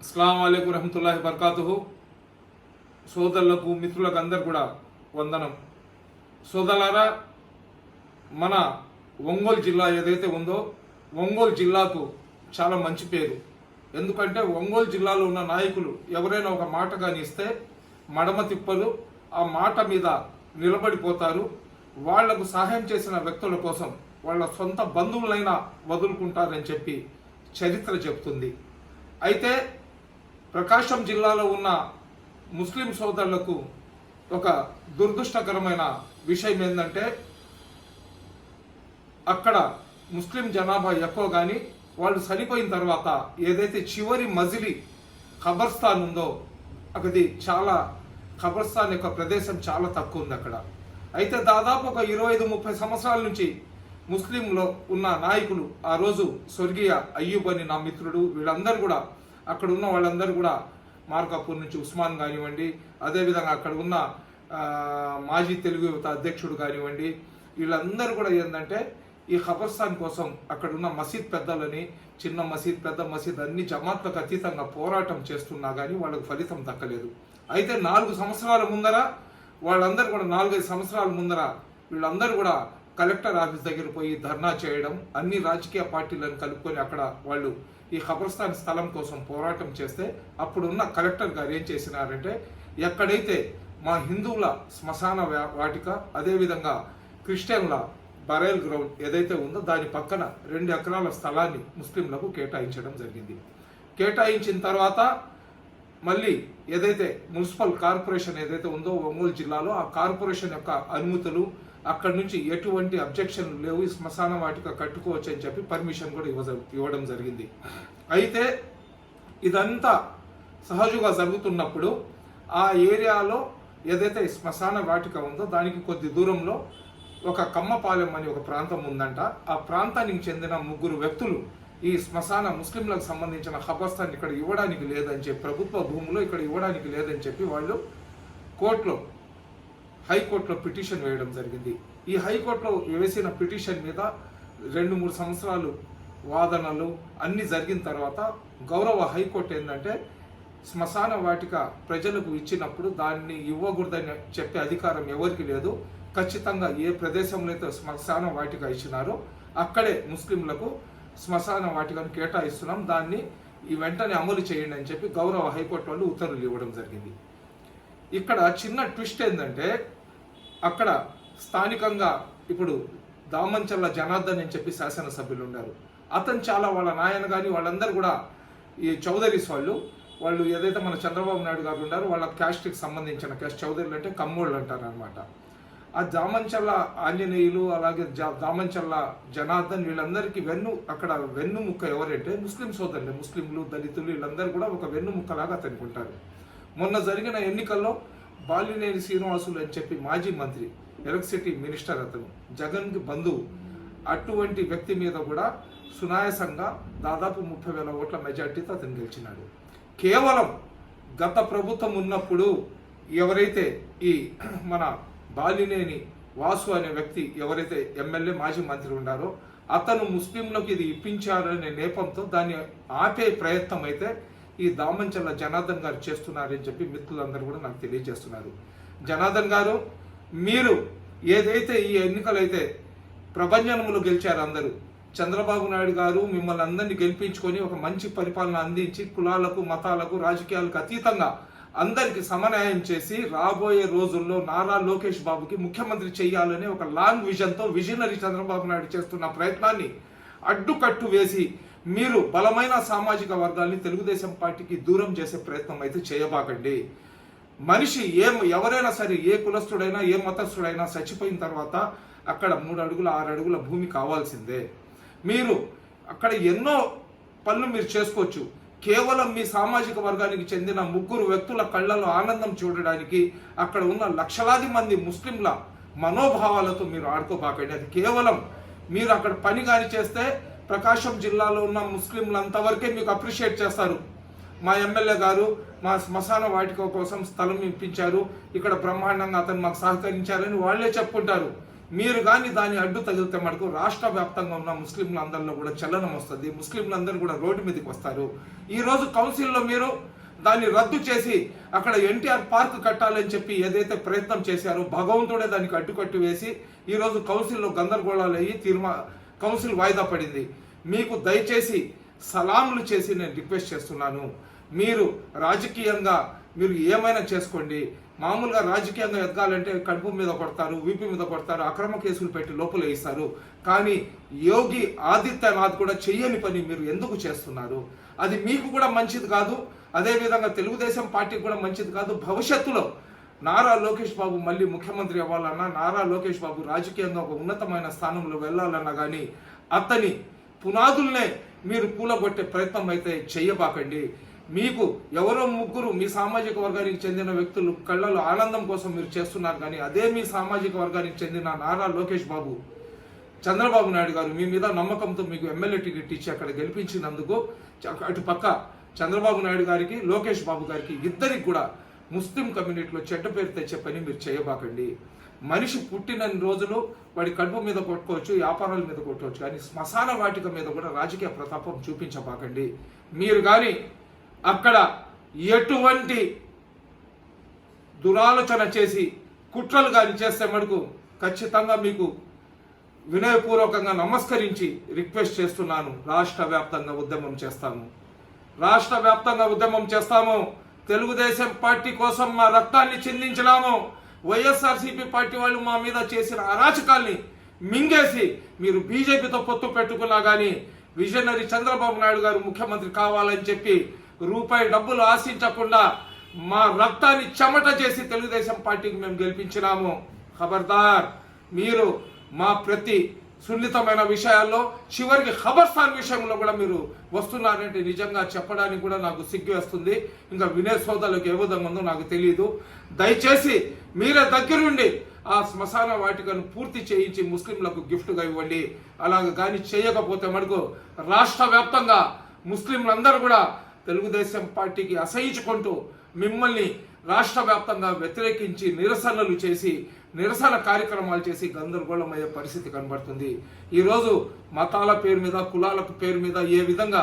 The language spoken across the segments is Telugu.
అస్సలం అయికు రహమతుల్లాహి బర్కాతుహు సోదరులకు మిత్రులకు అందరు కూడా వందనం. సోదరులారా మన ఒంగోలు జిల్లా ఏదైతే ఉందో ఒంగోలు జిల్లాకు చాలా మంచి పేరు. ఎందుకంటే ఒంగోలు జిల్లాలో ఉన్న నాయకులు ఎవరైనా ఒక మాట కానీ ఇస్తే మడమ తిప్పలు ఆ మాట మీద నిలబడిపోతారు. వాళ్ళకు సహాయం చేసిన వ్యక్తుల కోసం వాళ్ళ సొంత బంధువులైనా వదులుకుంటారని చెప్పి చరిత్ర చెబుతుంది అయితే ప్రకాశం జిల్లాలో ఉన్న ముస్లిం సోదరులకు ఒక దురదృష్టకరమైన విషయం ఏంటంటే అక్కడ ముస్లిం జనాభా ఎక్కువ కానీ వాళ్ళు చనిపోయిన తర్వాత ఏదైతే చివరి మజిలి ఖబర్స్థాన్ ఉందో అది చాలా ఖబర్స్థాన్ యొక్క ప్రదేశం చాలా తక్కువ ఉంది అక్కడ. అయితే దాదాపు ఒక ఇరవై ఐదు ముప్పై సంవత్సరాల నుంచి ముస్లింలో ఉన్న నాయకులు ఆ రోజు స్వర్గీయ అయ్యూబ్ అని నా మిత్రుడు వీళ్ళందరూ కూడా అక్కడ ఉన్న వాళ్ళందరూ కూడా మార్కాపూర్ నుంచి ఉస్మాన్ కానివ్వండి అదేవిధంగా అక్కడ ఉన్న మాజీ తెలుగు యువత అధ్యక్షుడు కానివ్వండి వీళ్ళందరూ కూడా ఏంటంటే ఈ ఖబర్స్థాన్ కోసం అక్కడ ఉన్న మసీద్ పెద్దలని చిన్న మసీద్ పెద్ద మసీద్ అన్ని జమాత్లకు అతీతంగా పోరాటం చేస్తున్నా కానీ వాళ్ళకు ఫలితం దక్కలేదు. అయితే నాలుగు సంవత్సరాల ముందర వాళ్ళందరూ కూడా నాలుగైదు సంవత్సరాల ముందర వీళ్ళందరూ కూడా కలెక్టర్ ఆఫీస్ దగ్గర పోయి ధర్నా చేయడం అన్ని రాజకీయ పార్టీలను కలుపుకొని అక్కడ వాళ్ళు ఈ ఖబర్స్థాన్ స్థలం కోసం పోరాటం చేస్తే అప్పుడున్న కలెక్టర్ గారు ఏం చేసినారంటే ఎక్కడైతే మా హిందువుల శ్మశాన వా- వాటిక అదేవిధంగా క్రిస్టియన్ల బరైల్ గ్రౌండ్ ఏదైతే ఉందో దాని పక్కన రెండు ఎకరాల స్థలాన్ని ముస్లింలకు కేటాయించడం జరిగింది. కేటాయించిన తర్వాత మళ్ళీ ఏదైతే మున్సిపల్ కార్పొరేషన్ ఏదైతే ఉందో ఒంగోలు జిల్లాలో ఆ కార్పొరేషన్ యొక్క అనుమతులు అక్కడి నుంచి ఎటువంటి అబ్జెక్షన్లు లేవు ఈ శ్మశాన వాటిక కట్టుకోవచ్చు అని చెప్పి పర్మిషన్ కూడా ఇవ్వ ఇవ్వడం జరిగింది. అయితే ఇదంతా సహజంగా జరుగుతున్నప్పుడు ఆ ఏరియాలో ఏదైతే శ్మశాన వాటిక ఉందో దానికి కొద్ది దూరంలో ఒక కమ్మపాలెం అని ఒక ప్రాంతం ఉందంట. ఆ ప్రాంతానికి చెందిన ముగ్గురు వ్యక్తులు ఈ శ్మశాన ముస్లింలకు సంబంధించిన ఖబర్స్థాన్ ఇక్కడ ఇవ్వడానికి లేదని చెప్పి ప్రభుత్వ భూములు ఇక్కడ ఇవ్వడానికి లేదని చెప్పి వాళ్ళు కోర్టులో హైకోర్టులో పిటిషన్ వేయడం జరిగింది. ఈ హైకోర్టులో వేసిన పిటిషన్ మీద రెండు మూడు సంవత్సరాలు వాదనలు అన్ని జరిగిన తర్వాత గౌరవ హైకోర్టు ఏంటంటే శ్మశాన వాటిక ప్రజలకు ఇచ్చినప్పుడు దాన్ని ఇవ్వకూడదని చెప్పే అధికారం ఎవరికి లేదు. ఖచ్చితంగా ఏ ప్రదేశంలో అయితే శ్మశాన వాటిక ఇచ్చినారో అక్కడే ముస్లింలకు శ్మశాన వాటికను కేటాయిస్తున్నాం. దాన్ని ఈ వెంటనే అమలు చేయండి అని చెప్పి గౌరవ హైకోర్టు వాళ్ళు ఉత్తర్వులు ఇవ్వడం జరిగింది. ఇక్కడ చిన్న ట్విస్ట్ ఏంటంటే అక్కడ స్థానికంగా ఇప్పుడు దామంచర్ల జనార్దన్ అని చెప్పి శాసనసభ్యులు ఉన్నారు. అతను చాలా వాళ్ళ నాయన కానీ వాళ్ళందరూ కూడా ఈ చౌదరీస్ వాళ్ళు వాళ్ళు ఏదైతే మన చంద్రబాబు నాయుడు గారు ఉన్నారో వాళ్ళ క్యాస్ట్కి సంబంధించిన క్యాస్ట్ చౌదరిలు అంటే కమ్మోళ్ళు అంటారు అనమాట ఆ దామంచల్ల ఆంజనేయులు అలాగే జా దామంచల్ల జనార్దన్ వీళ్ళందరికీ వెన్ను అక్కడ వెన్ను ముక్క ఎవరంటే ముస్లిం సోదరులే ముస్లింలు దళితులు వీళ్ళందరూ కూడా ఒక వెన్ను ముక్కలాగా అతనికి ఉంటారు. మొన్న జరిగిన ఎన్నికల్లో బాలినేని శ్రీనివాసులు అని చెప్పి మాజీ మంత్రి ఎలక్ట్రిసిటీ మినిస్టర్ అతను. జగన్కి బంధువు. అటువంటి వ్యక్తి మీద కూడా సునాయాసంగా దాదాపు ముప్పై వేల ఓట్ల మెజార్టీతో అతను గెలిచినాడు. కేవలం గత ప్రభుత్వం ఉన్నప్పుడు ఎవరైతే ఈ మన బాలినేని వాసు అనే వ్యక్తి ఎవరైతే ఎమ్మెల్యే మాజీ మంత్రి ఉన్నారో అతను ముస్లింలకు ఇది ఇప్పించారనే నేపంతో దాన్ని ఆపే ప్రయత్నం అయితే ఈ దామంచల్ల జనార్దన్ గారు చేస్తున్నారని చెప్పి మిత్రులందరూ కూడా నాకు తెలియజేస్తున్నారు. జనార్దన్ గారు మీరు ఏదైతే ఈ ఎన్నికలైతే ప్రభంజనములు గెలిచారు అందరూ చంద్రబాబు నాయుడు గారు మిమ్మల్ని అందరినీ గెలిపించుకొని ఒక మంచి పరిపాలన అందించి కులాలకు మతాలకు రాజకీయాలకు అతీతంగా అందరికి సమన్వయం చేసి రాబోయే రోజుల్లో నారా లోకేష్ బాబుకి ముఖ్యమంత్రి చేయాలనే ఒక లాంగ్ విజన్తో విజనరీ చంద్రబాబు నాయుడు చేస్తున్న ప్రయత్నాన్ని అడ్డుకట్టు వేసి మీరు బలమైన సామాజిక వర్గాల్ని తెలుగుదేశం పార్టీకి దూరం చేసే ప్రయత్నం అయితే చేయబాకండి. మనిషి ఏ ఎవరైనా సరే ఏ కులస్థుడైనా ఏ మతస్థుడైనా చచ్చిపోయిన తర్వాత అక్కడ మూడు అడుగుల ఆరు అడుగుల భూమి కావాల్సిందే. మీరు అక్కడ ఎన్నో పనులు మీరు చేసుకోవచ్చు. కేవలం మీ సామాజిక వర్గానికి చెందిన ముగ్గురు వ్యక్తుల కళ్ళలో ఆనందం చూడడానికి అక్కడ ఉన్న లక్షలాది మంది ముస్లింల మనోభావాలతో మీరు ఆడుకోబాకండి. అది కేవలం మీరు అక్కడ పని కానీ చేస్తే ప్రకాశం జిల్లాలో ఉన్న ముస్లింలు అంతవరకే మీకు అప్రిషియేట్ చేస్తారు. మా ఎమ్మెల్యే గారు మా శ్మశాన వాటిక కోసం స్థలం ఇప్పించారు. ఇక్కడ బ్రహ్మాండంగా అతను మాకు సహకరించారని వాళ్ళే చెప్పుకుంటారు. మీరు కానీ దాన్ని అడ్డు తగిలితే మటుకు రాష్ట్ర వ్యాప్తంగా ఉన్న ముస్లింలందరిలో కూడా చలనం వస్తుంది. ముస్లింలందరూ కూడా రోడ్డు మీదకి వస్తారు. ఈరోజు కౌన్సిల్లో మీరు దాన్ని రద్దు చేసి అక్కడ ఎన్టీఆర్ పార్క్ కట్టాలని చెప్పి ఏదైతే ప్రయత్నం చేశారో భగవంతుడే దానికి అడ్డుకట్టు వేసి ఈ రోజు కౌన్సిల్లో గందరగోళాలు అయ్యి తీర్మా కౌన్సిల్ వాయిదా పడింది. మీకు దయచేసి సలాములు చేసి నేను రిక్వెస్ట్ చేస్తున్నాను. మీరు రాజకీయంగా మీరు ఏమైనా చేసుకోండి. మామూలుగా రాజకీయంగా ఎదగాలంటే కడుపు మీద కొడతారు వీపు మీద కొడతారు అక్రమ కేసులు పెట్టి లోపల వేస్తారు. కానీ యోగి ఆదిత్యనాథ్ కూడా చెయ్యని పని మీరు ఎందుకు చేస్తున్నారు? అది మీకు కూడా మంచిది కాదు. అదేవిధంగా తెలుగుదేశం పార్టీకి కూడా మంచిది కాదు. భవిష్యత్తులో నారా లోకేష్ బాబు మళ్ళీ ముఖ్యమంత్రి అవ్వాలన్నా నారా లోకేష్ బాబు రాజకీయంగా ఒక ఉన్నతమైన స్థానంలో వెళ్ళాలన్నా కానీ అతని పునాదుల్నే మీరు కూలగొట్టే ప్రయత్నం అయితే చెయ్యబాకండి. మీకు ఎవరో ముగ్గురు మీ సామాజిక వర్గానికి చెందిన వ్యక్తులు కళ్ళలో ఆనందం కోసం మీరు చేస్తున్నారు కానీ అదే మీ సామాజిక వర్గానికి చెందిన నారా లోకేష్ బాబు చంద్రబాబు నాయుడు గారు మీ మీద నమ్మకంతో మీకు ఎమ్మెల్యే టికెట్ ఇచ్చి అక్కడ గెలిపించినందుకు అటు పక్క చంద్రబాబు నాయుడు గారికి లోకేష్ బాబు గారికి ఇద్దరికి కూడా ముస్లిం కమ్యూనిటీలో చెడ్డ పేరు తెచ్చే పని మీరు చేయబాకండి. మనిషి పుట్టిన రోజులు వాడి కడుపు మీద కొట్టుకోవచ్చు వ్యాపారాల మీద కొట్టుకోవచ్చు కానీ శ్మశాన వాటిక మీద కూడా రాజకీయ ప్రతాపం చూపించబాకండి. మీరు కానీ అక్కడ ఎటువంటి దురాలోచన చేసి కుట్రలు కానీ చేస్తే మటుకు ఖచ్చితంగా మీకు వినయపూర్వకంగా నమస్కరించి రిక్వెస్ట్ చేస్తున్నాను. రాష్ట్ర వ్యాప్తంగా ఉద్యమం చేస్తాము. రాష్ట్ర వ్యాప్తంగా ఉద్యమం చేస్తాము. తెలుగుదేశం పార్టీ కోసం మా రక్తాన్ని చిందించడాము. వైఎస్ఆర్సీపీ పార్టీ వాళ్ళు మా మీద చేసిన అరాచకాల్ని మింగేసి మీరు బీజేపీతో పొత్తు పెట్టుకున్నా కానీ విజనరీ చంద్రబాబు నాయుడు గారు ముఖ్యమంత్రి కావాలని చెప్పి రూపాయి డబ్బులు ఆశించకుండా మా రక్తాన్ని చెమట చేసి తెలుగుదేశం పార్టీకి మేము గెలిపించినాము. ఖబర్దార్ మీరు మా ప్రతి సున్నితమైన విషయాల్లో చివరికి ఖబర్స్థాన్ విషయంలో కూడా మీరు వస్తున్నారంటే నిజంగా చెప్పడానికి కూడా నాకు సిగ్గు వస్తుంది. ఇంకా వినే సోదరులకు ఏ విధంగా ఉందో నాకు తెలియదు దయచేసి మీరే దగ్గరుండి ఆ శ్మశాన వాటికను పూర్తి చేయించి ముస్లింలకు గిఫ్ట్గా ఇవ్వండి. అలాగ కానీ చేయకపోతే మనకు రాష్ట్ర వ్యాప్తంగా ముస్లింలందరూ కూడా తెలుగుదేశం పార్టీకి అసహించుకుంటూ మిమ్మల్ని రాష్ట్ర వ్యాప్తంగా వ్యతిరేకించి నిరసనలు చేసి నిరసన కార్యక్రమాలు చేసి గందరగోళమయ్యే పరిస్థితి కనబడుతుంది. ఈరోజు మతాల పేరు మీద కులాల పేరు మీద ఏ విధంగా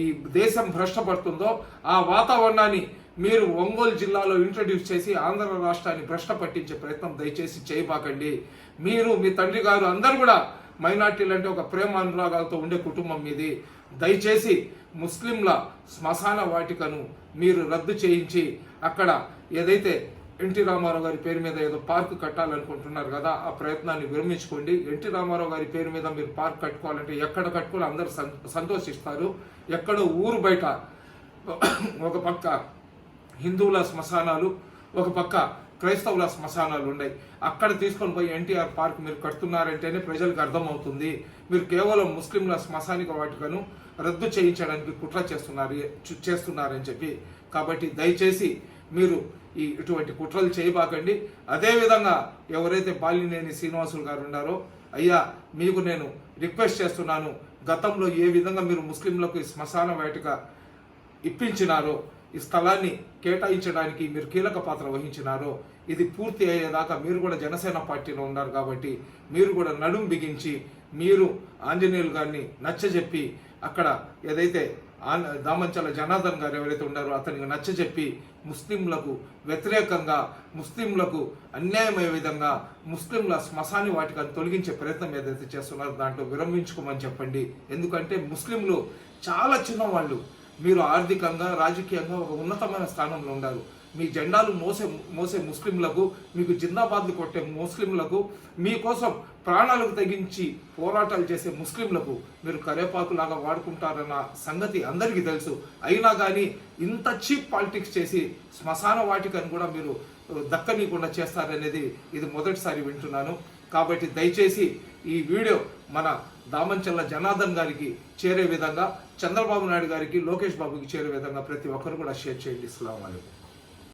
ఈ దేశం భ్రష్టపడుతుందో ఆ వాతావరణాన్ని మీరు ఒంగోలు జిల్లాలో ఇంట్రడ్యూస్ చేసి ఆంధ్ర రాష్ట్రాన్ని భ్రష్ట పట్టించే ప్రయత్నం దయచేసి చేయబాకండి. మీరు మీ తండ్రి గారు అందరు కూడా మైనార్టీలు అంటే ఒక ప్రేమ అనురాగాలతో ఉండే కుటుంబం మీది. దయచేసి ముస్లింల శ్మశాన వాటికను మీరు రద్దు చేయించి అక్కడ ఏదైతే ఎన్టీ రామారావు గారి పేరు మీద ఏదో పార్క్ కట్టాలనుకుంటున్నారు కదా ఆ ప్రయత్నాన్ని విరమించుకోండి. ఎన్టీ రామారావు గారి పేరు మీద మీరు పార్క్ కట్టుకోవాలంటే ఎక్కడ కట్టుకోవాలి అందరూ సంతోషిస్తారు. ఎక్కడో ఊరు బయట ఒక పక్క హిందువుల శ్మశానాలు ఒక పక్క క్రైస్తవుల శ్మశానాలు ఉన్నాయి. అక్కడ తీసుకొని పోయి ఎన్టీఆర్ పార్క్ మీరు కడుతున్నారంటేనే ప్రజలకు అర్థమవుతుంది. మీరు కేవలం ముస్లింల శ్మశానిక వాటికను రద్దు చేయించడానికి కుట్ర చేస్తున్నారు చేస్తున్నారని చెప్పి. కాబట్టి దయచేసి మీరు ఈ ఇటువంటి కుట్రలు చేయబాకండి. అదేవిధంగా ఎవరైతే బాలినేని శ్రీనివాసులు గారు ఉన్నారో అయ్యా మీకు నేను రిక్వెస్ట్ చేస్తున్నాను గతంలో ఏ విధంగా మీరు ముస్లింలకు శ్మశాన వేటిక ఇప్పించినారో ఈ స్థలాన్ని కేటాయించడానికి మీరు కీలక పాత్ర వహించినారో ఇది పూర్తి అయ్యేదాకా మీరు కూడా జనసేన పార్టీలో ఉన్నారు కాబట్టి మీరు కూడా నడుం బిగించి మీరు ఆంజనేయులు గారిని నచ్చజెప్పి అక్కడ ఏదైతే ఆన్ దామంచల జనార్దన్ గారు ఎవరైతే ఉన్నారో అతనికి నచ్చజెప్పి ముస్లింలకు వ్యతిరేకంగా ముస్లింలకు అన్యాయమయ్యే విధంగా ముస్లింల శ్మశాని వాటికని తొలగించే ప్రయత్నం ఏదైతే చేస్తున్నారో దాంట్లో విరమించుకోమని చెప్పండి. ఎందుకంటే ముస్లింలు చాలా చిన్నవాళ్ళు. మీరు ఆర్థికంగా రాజకీయంగా ఒక ఉన్నతమైన స్థానంలో ఉన్నారు మీ జెండాలు మోసే మోసే ముస్లింలకు మీకు జిందాబాద్లు కొట్టే ముస్లింలకు మీకోసం ప్రాణాలకు తగ్గించి పోరాటాలు చేసే ముస్లింలకు మీరు కరేపాకులాగా వాడుకుంటారన్న సంగతి అందరికీ తెలుసు. అయినా కానీ ఇంత చీప్ పాలిటిక్స్ చేసి శ్మశాన వాటికని కూడా మీరు దక్కనీయకుండా చేస్తారనేది ఇది మొదటిసారి వింటున్నాను. కాబట్టి దయచేసి ఈ వీడియో మన దామంచల్ల జనార్దన్ గారికి చేరే విధంగా చంద్రబాబు నాయుడు గారికి లోకేష్ బాబుకి చేరే విధంగా ప్రతి ఒక్కరు కూడా షేర్ చేయండి. ఇస్లాం అలైకుం.